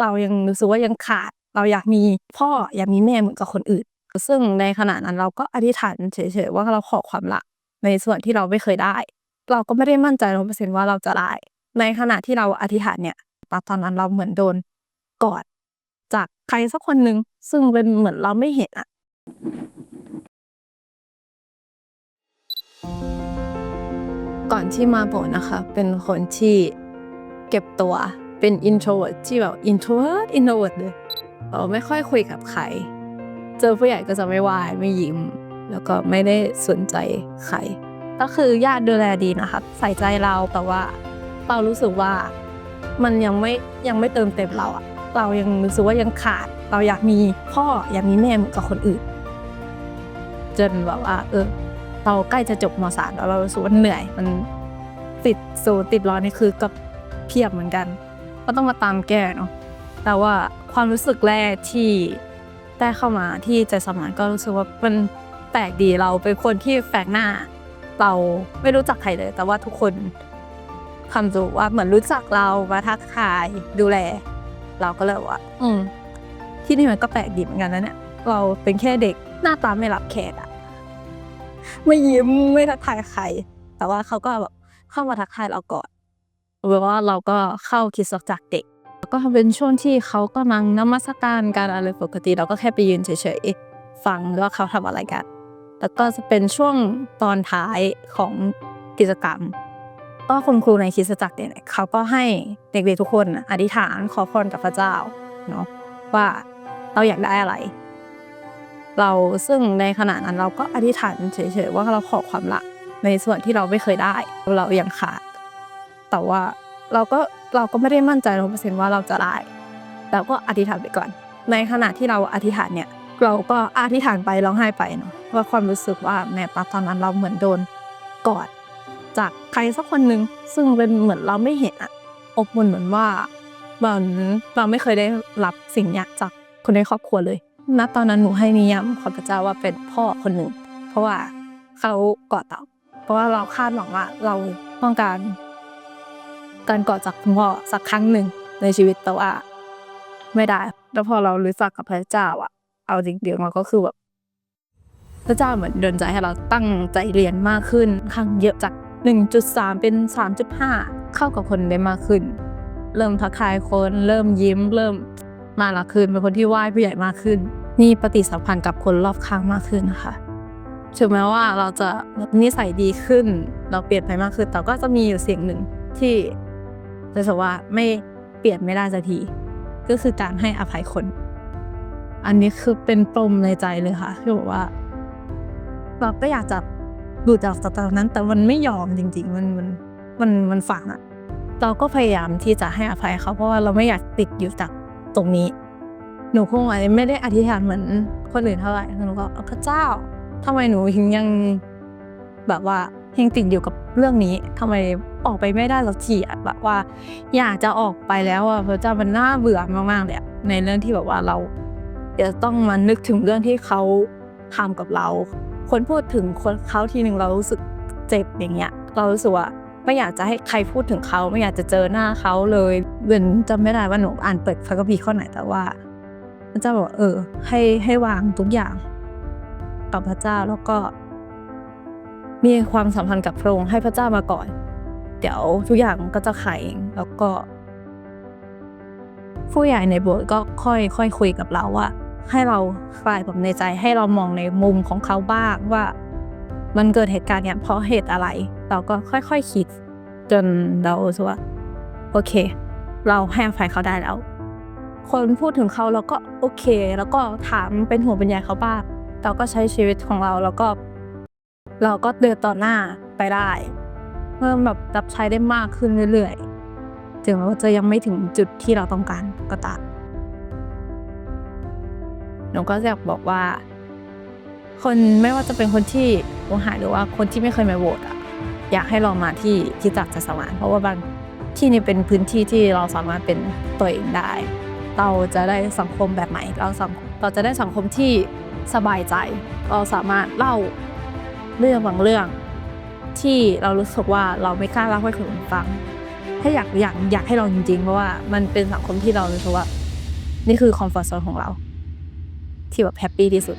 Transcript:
เรายังรู้สึกว่ายังขาด เราอยากมีพ่ออยากมีแม่เหมือนกับคนอื่น ซึ่งในขณะนั้นเราก็อธิษฐานเฉยๆว่าเราขอความรักในส่วนที่เราไม่เคยได้ เราก็ไม่ได้มั่นใจร้อยเปอร์เซ็นต์ว่าเราจะได้ในขณะที่เราอธิษฐานเนี่ยตอนนั้นเราเหมือนโดนกอดจากใครสักคนหนึ่งซึ่งเป็นเหมือนเราไม่เห็นอะก่อนที่มาโบนะคะ เป็นคนที่เก็บตัว เป็น introvert ที่แบบ introvert introvert เลยเราไม่ค่อยคุยกับใคร เจอผู้ใหญ่ก็จะไม่วายไม่ยิ้ม แล้วก็ไม่ได้สนใจใคร ก็คือญาติดูแลดีนะคะ ใส่ใจเราแต่ว่าเรารู้สึกว่ามันยังไม่ยังไม่เติมเต็มเราอะเรายังรู้สึกว่ายังขาด เราอยากมีพ่ออยากมีแม่เหมือนกับคนอื่น จนแบบว่า เออเราใกล้จะจบมสามแล้วเรารู้สึกว่าเหนื่อยมันติดโซติดร้อนนี่คือกับเพียบเหมือนกัน ก็ต้องมาตามแก้เนาะแต่ว่าความรู้สึกแรกที่ได้เข้ามาที่ใจสมานก็รู้สึกว่ามันแปลกดีเราเป็นคนที่แฝงหน้า เราไม่รู้จักใครเลย แต่ว่าทุกคนทำดูว่าเหมือนรู้จักเรามาทักทายดูแล เราก็เลยว่า อืม ที่นี่มันก็แปลกดีเหมือนกันนะเนี่ยเราเป็นแค่เด็กหน้าตาไม่รับแขกอะไม่ยิ้มไม่ทักทายใคร แต่ว่าเขาก็แบบเข้ามาทักทายเราก่อน หรือว่าเราก็เข้าคริดสักจากเด็ก ก็เป็นช่วงที่เขากำลังนมัสการการอะไรปกติ เราก็แค่ไปยืนเฉยๆฟังว่าเขาทำอะไรกัน แล้วก็จะเป็นช่วงตอนท้ายของกิจกรรม ก็คุณครูในคริสตจักรเนี่ยเขาก็ให้เด็กๆทุกคนอธิษฐานขอพรกับพระเจ้าเนาะว่าเราอยากได้อะไร เราซึ่งในขณะนั้นเราก็อธิษฐานเฉยๆว่าเราขอความรักในส่วนที่เราไม่เคยได้ เรายังขาด แต่ว่าเราก็เราก็ไม่ได้มั่นใจร้อยเปอร์เซ็นต์ว่าเราจะได้เราก็อธิษฐานไปก่อน ในขณะที่เราอธิษฐานเนี่ย เราก็อธิษฐานไปร้องไห้ไปเนาะว่าความรู้สึกว่าแม่ปตอนนั้นเราเหมือนโดนกอดจากใครสักคนหนึ่งซึ่งเป็นเหมือนเราไม่เห็นอะอบอุ่นเหมือนว่าเหมือนเราไม่เคยได้รับสิ่งนี้จากคนในครอบครัวเลยณตอนนั้นหนูให้นิยามข้าพเจ้าว่าเป็นพ่อคนหนึ่ง เพราะว่าเขากอดเราเพราะว่าเราคาดหวังว่าเราต้องการ การกอดจากคุณพ่อสักครั้งหนึ่งในชีวิตแต่ว่า ไม่ได้ แล้วพอเรารู้จักกับพระเจ้าอะเอาจริงๆเราก็คือแบบพระเจ้าเหมือนเดลใจให้เราตั้งใจเรียนมากขึ้นค่อนข้างเยอะจาก 1.3 เป็น 3.5 เข้ากับคนได้มากขึ้น เริ่มทักทายคน เริ่มยิ้ม เริ่มน่ารักขึ้นเป็นคนที่ไหว้ผู้ใหญ่มากขึ้นมีปฏิสัมพันธ์กับคนรอบข้างมากขึ้นนะคะถึงแม้ว่าเราจะนิสัยดีขึ้น เราเปลี่ยนไปมากขึ้นแต่ก็จะมีอยู่เสียงหนึ่งที่ รู้สึกว่าไม่เปลี่ยนไม่ได้สักทีก็คือการให้อภัยคน อันนี้คือเป็นปมในใจเลยค่ะที่บอกว่าเราก็อยากจะดูจากตาร์นั้น แต่มันไม่ยอมจริง ๆ มันมันมันมันฝังอะเราก็พยายามที่จะให้อภัยเขาเพราะว่าเราไม่อยากติดอยู่จากตรงนี้ หนูคงอาจจะไม่ได้อธิษฐานเหมือนคนอื่นเท่าไหร่หนูก็พระเจ้าทำไมหนูถึงยังแบบว่ายังติดอยู่กับเรื่องนี้ทำไม ออกไปไม่ได้สักทีอะแบบว่าอยากจะออกไปแล้วอะพระเจ้ามันน่าเบื่อมากๆเลยในเรื่องที่แบบว่าเราจะต้องมานึกถึงเรื่องที่เขาทำกับเรา คนพูดถึงคนเขาทีหนึ่งเรารู้สึกเจ็บอย่างเงี้ย เรารู้สึกว่าไม่อยากจะให้ใครพูดถึงเขาไม่อยากจะเจอหน้าเขาเลยเหมือนจำไม่ได้ว่าหนูอ่านเปิดพระคัมภีร์ข้อไหนแต่ว่าพระเจ้าบอกเออ ให้ให้วางทุกอย่างกับพระเจ้าแล้วก็ มีความสัมพันธ์กับพระองค์ให้พระเจ้ามาก่อน เดี๋ยวทุกอย่างก็จะขายเองแล้วก็ ผู้ใหญ่ในโบสถ์ก็ค่อยค่อยคุยกับเราว่า ให้เราคลายผมในใจให้เรามองในมุมของเขาบ้างว่า มันเกิดเหตุการณ์เนี่ยเพราะเหตุอะไร เราก็ค่อยๆคคิด จนเราสึกว่าโอเค เราให้อภัยเขาได้แล้ว คนพูดถึงเขาเราก็โอเค แล้วก็ถามเป็นห่วงเป็นใยเขาบ้างเราก็ใช้ชีวิตของเราแล้วก็ เราก็เดินต่อหน้าไปได้ เพิ่มแบบรับใช้ได้มากขึ้นเรื่อยๆ ถึงแม้ว่าจะยังไม่ถึงจุดที่เราต้องการก็ตามหนูก็อยากบอกว่า คนไม่ว่าจะเป็นคนที่วงหายหรือว่าคนที่ไม่เคยมาโหวตอะอยากให้ลองมาที่ที่จักรจะสมานเพราะว่าบางที่นี่เป็นพื้นที่ที่เราสามารถเป็นตัวเองได้ เราจะได้สังคมแบบใหม่ เราสังเราจะได้สังคมที่สบายใจ เราสามารถเล่าเรื่องบางเรื่อง ที่เรารู้สึกว่าเราไม่กล้าเล่าให้คนอื่นฟัง ถ้าอยากอยากอยากให้ลองจริงๆ เพราะว่ามันเป็นสังคมที่เรารู้สึกว่า นี่คือคอมฟอร์ทโซนของเรา ที่แบบแฮปปี้ที่สุด